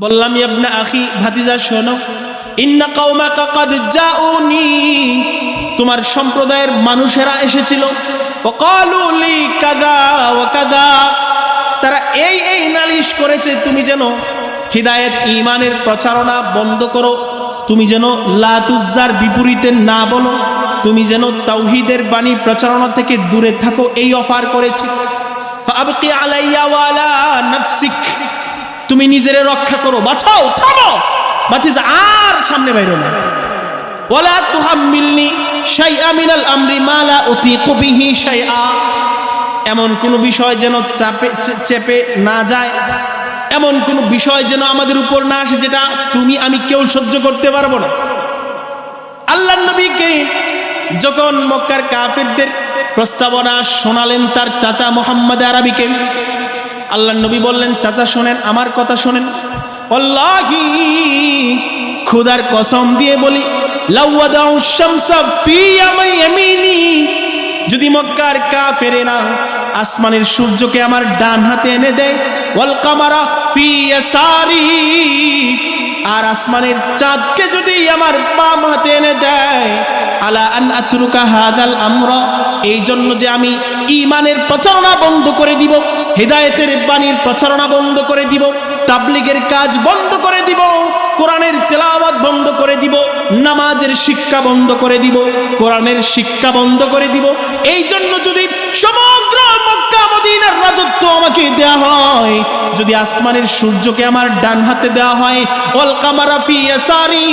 বললাম ইবনা আখি, ভাতিজা, শোনো। ইন্না কাউমাকা কাদ জাউনি। তোমার সম্প্রদায়ের মানুষেরা এসেছিল। ওয়াকালু লি কাদা ওয়া কাদা। তারা এই এই নালিশ করেছে, তুমি যেন হিদায়েত ইমানের প্রচারণা বন্ধ করো। তুমি যেন লাতুজ্জার বিপরীতে না বলো। তুমি যেন তাওহিদের বাণী প্রচারণা থেকে দূরে থাকো, এই অফার করেছে। ফাবকি আলাইয়া ওয়ালা নাফসিক। তুমি নিজের রক্ষা করো, বাঁচাও, থামো। বাতিজা আর সামনে বাইরো না। ওয়ালা তুহাম্মিলনি শাইআ মিনাল আমরি মালা উতিকু বিহি শাইআ। এমন কোন বিষয় যেন চাপে চেপে না যায়। এমন কোন বিষয় যেন আমাদের উপর না আসে যেটা তুমি, আমি কেউ সহ্য করতে পারব না। আল্লাহ নবীকে যখন মক্কার কাফেরদের প্রস্তাবনা শোনালেন তার চাচা মোহাম্মদ আরবিকে আল্লাহ নবী বললেন, চাচা শোনেন, আমার কথা শোনেন। খুদার কসম দিয়ে বলি যদি মক্কার কাফেরেরা আসমানের সূর্যকে আমার ডান হাতে এনে দেয় আর আসমানের চাঁদকে যদি আমার বাম হাতে এনে দেয়, আলা আন আতরুকা হাদাল আমরা এই জন্য যে আমি ইমানের প্রচারণা বন্ধ করে দিব, হেদায়েতের বাণীর প্রচারণা বন্ধ করে দিব, তাবলিগের কাজ বন্ধ করে দিব, কোরআনের তেলাওয়াত বন্ধ করে দিব, নামাজের শিক্ষা বন্ধ করে দিব, কোরআনের শিক্ষা বন্ধ করে দিব। এই জন্য যদি সমগ্র মক্কা, মদিনার রাজত্ব আমাকে দেয়া হয়, যদি আসমানের সূর্যকে আমার ডান হাতে দেওয়া হয়, ওয়াল কামারা ফি ইয়াসারি,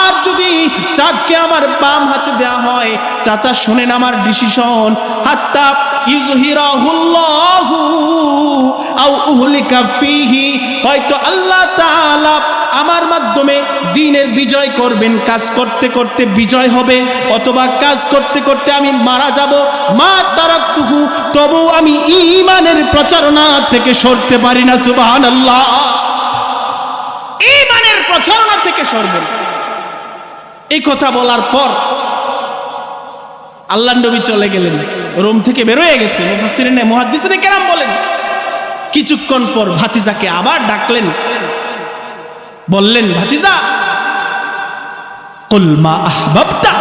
আর যদি চাঁদকে আমার বাম হাতে দেওয়া হয়, চাচা শুনেন আমার ডিসিশন হাত্তা হয়তো আল্লাহ আমার মাধ্যমে দিনের বিজয় করবেন, কাজ করতে করতে বিজয় হবে, অথবা কাজ করতে করতে আমি মারা যাব। মা তারাক্তুহু তবু আমি ইমানের প্রচারণা থেকে সরতে পারি না, সুবহানাল্লাহ। ঈমানের প্রচারণা থেকে সরবেন এই কথা বলার পর আল্লাহ নবী চলে গেলেন। রোম থেকে বেরোয় গেছে। মুহাদ্দিসিনে কেরাম বলেন। কিছুক্ষণ পর ভাতিজাকে আবার ডাকলেন। বললেন, ভাতিজা, কুল মা আহবাবতা,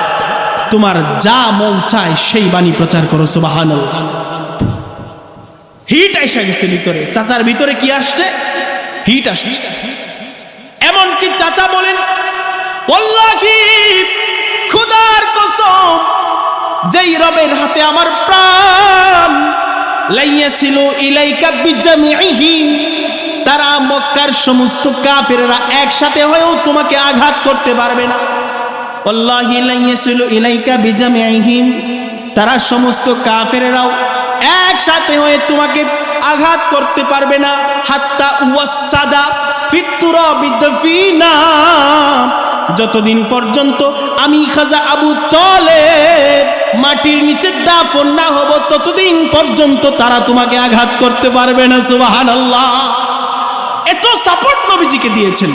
তোমার যা মন চায় সেই বাণী প্রচার করো, সুবহানাল্লাহ। হিট এসে গেছে ভিতরে। চাচার ভিতরে কি আসছে? হিট আসছে। এমনকি চাচা বলেন খুদার কসম যেই রবের হাতে আমার প্রাণ লাইয়াছিল ইলাইকা বিজামিহি তারা মক্কার সমস্ত কাফেররা একসাথে হয়েও তোমাকে আঘাত করতে পারবে না। আল্লাহি লাইয়াছিল ইলাইকা বিজামিহিম তারা সমস্ত কাফেররাও একসাথে হয়ে তোমাকে আঘাত করতে পারবে না। হাত্তা ওয়াসাদা ফিতুরা বিদফিনা যতদিন পর্যন্ত আমি খাজা আবু তলে মাটির নিচে দাফন না হব, ততদিন পর্যন্ত তারা তোমাকে আঘাত করতে পারবে না সুবাহ এত সাপোর্ট নবীজিকে দিয়েছেন।